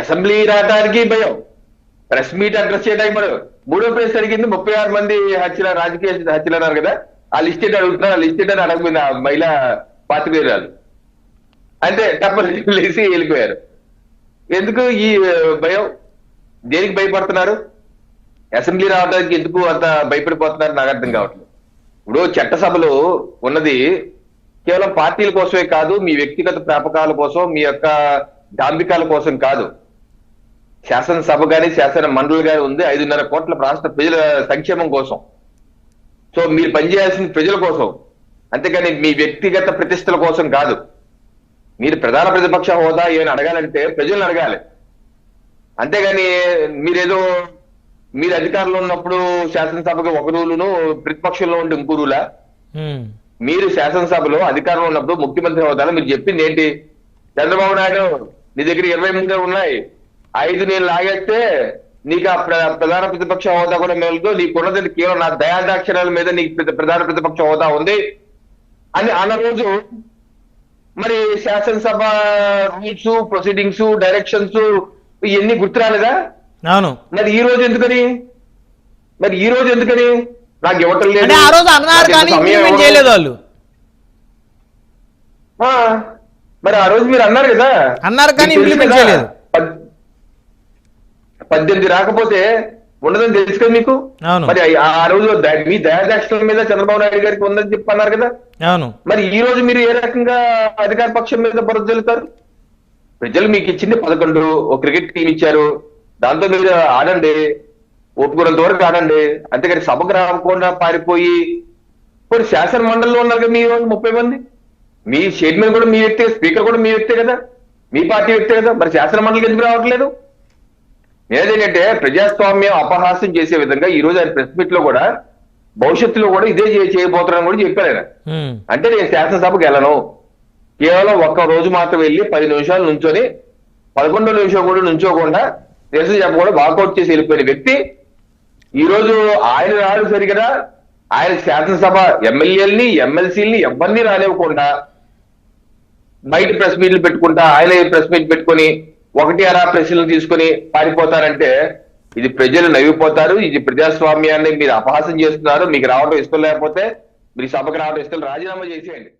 Assembly రావడానికి భయం. Press meet address చేయడానికి భయం. మూడో ప్రెస్ జరిగింది ముప్పై ఆరు మంది హత్యల రాజకీయ హత్యలు అన్నారు కదా ఆ లిస్ట్ ఏంటి అడుగుతున్నారు. ఆ లిస్ట్ ఏంటని అని అడగపోయింది ఆ మహిళా పాత్రికేయురాలు అంటే తప్పని లేచి వెళ్ళిపోయారు. ఎందుకు ఈ భయం? దేనికి భయపడుతున్నారు? అసెంబ్లీ రావడానికి ఎందుకు అంత భయపడిపోతున్నారు? నాకు అర్థం కావట్లేదు. ఇప్పుడు చట్టసభలో ఉన్నది కేవలం పార్టీల కోసమే కాదు మీ వ్యక్తిగత ప్రాపకాల కోసం మీ యొక్క డాంబికాల కోసం కాదు. శాసనసభ గాని శాసన మండలి గాని ఉంది. ఐదున్నర కోట్ల రాష్ట్ర ప్రజల సంక్షేమం కోసం. సో మీరు పనిచేయాల్సిన ప్రజల కోసం. అంతేకాని మీ వ్యక్తిగత ప్రతిష్టల కోసం కాదు. మీరు ప్రధాన ప్రతిపక్ష హోదా ఏమైనా అడగాలంటే ప్రజలను అడగాలి. అంతేగాని మీరేదో మీరు అధికారంలో ఉన్నప్పుడు శాసనసభకు ఒక రూలును ప్రతిపక్షంలో ఉంటే ఇంకో రూలా? మీరు శాసనసభలో అధికారంలో ఉన్నప్పుడు ముఖ్యమంత్రి హోదాలో మీరు చెప్పింది ఏంటి? చంద్రబాబు నాయుడు నీ దగ్గర ఇరవై మూడే ఉన్నాయి. ఐదు నేను లాగేస్తే నీకు ఆ ప్ర- ప్రధాన ప్రతిపక్ష హోదా కూడా మేలుతో నీకు ఉన్నది కేవలం నా దయాదాక్షరాల మీద నీకు ప్ర- ప్రధాన ప్రతిపక్ష హోదా ఉంది అని అన్న రోజు మరి శాసనసభ రూల్స్ ప్రొసీడింగ్స్ డైరెక్షన్స్ ఇవన్నీ గుర్తు రాలేదా అవును. మరి ఈ రోజు ఎందుకని? మరి ఈ రోజు ఎందుకని? నాకు ఇవ్వటం లేదు. ఆ రోజు అన్నారు కానీ ఇంప్లిమెంట్ చేయలేదు వాళ్ళు. ఆ, మరి ఆ రోజు మీరు అన్నారు కదా? అన్నారు కానీ కదా, చేయలేదు. పద్- పద్దెనిమిది రాకపోతే ఉండదని తెలుసు కదా మీకు. మరి ఆ రోజు మీ దయాదాక్షల మీద చంద్రబాబు నాయుడు గారికి ఉందని చెప్పి అన్నారు కదా? అవును. మరి ఈ రోజు మీరు ఏ రకంగా అధికార పక్షం మీద బురద జల్లుతారు? ప్రజలు మీకు ఇచ్చింది పదకొండు ఒక క్రికెట్ టీం ఇచ్చారు. దాంతో మీరు ఆడండి. ఒప్పుకున్నంత వరకు ఆడండి. అంతేకాని సభకు రాకుండా పారిపోయి కొన్ని శాసన మండలిలో ఉన్నారు కదా మీ ముప్పై మంది? మీ చైర్మన్ కూడా మీ వ్యక్తే స్పీకర్ కూడా మీ వ్యక్తే కదా? మీ పార్టీ వ్యక్తే కదా? మరి శాసన మండలికి ఎందుకు రావట్లేదు? నేనేంటంటే ప్రజాస్వామ్యం అపహాస్యం చేసే విధంగా ఈ రోజు ఆయన ప్రెస్ మీట్లో కూడా భవిష్యత్తులో కూడా ఇదే చే- చేయబోతున్నారని కూడా చెప్పారు ఆయన. అంటే నేను శాసనసభకు వెళ్ళను. కేవలం ఒక్క రోజు మాత్రం వెళ్ళి పది నిమిషాలు నుంచొని పదకొండో నిమిషం కూడా నుంచోకుండా నిరసన చెప్పకుండా వాకౌట్ చేసి వెళ్ళిపోయిన వ్యక్తి. ఈ రోజు ఆయన రాడు సరిగదా? ఆయన శాసనసభ ఎమ్మెల్యేలని ఎమ్మెల్సీలని ఎవరిని రానివ్వకుండా బయట ప్రెస్ మీట్లు పెట్టుకుంటా ఆయన ప్రెస్ మీట్ పెట్టుకొని ఒకటి అరా ప్రశ్నలు తీసుకొని పారిపోతారంటే ఇది ప్రజలు నవ్విపోతారు ఇది ప్రజాస్వామ్యాన్ని మీరు అపహాసం చేస్తున్నారు మీకు రావడం ఇష్టం లేకపోతే మీరు సభకు రావడం ఇష్టం రాజీనామా చేసేయండి.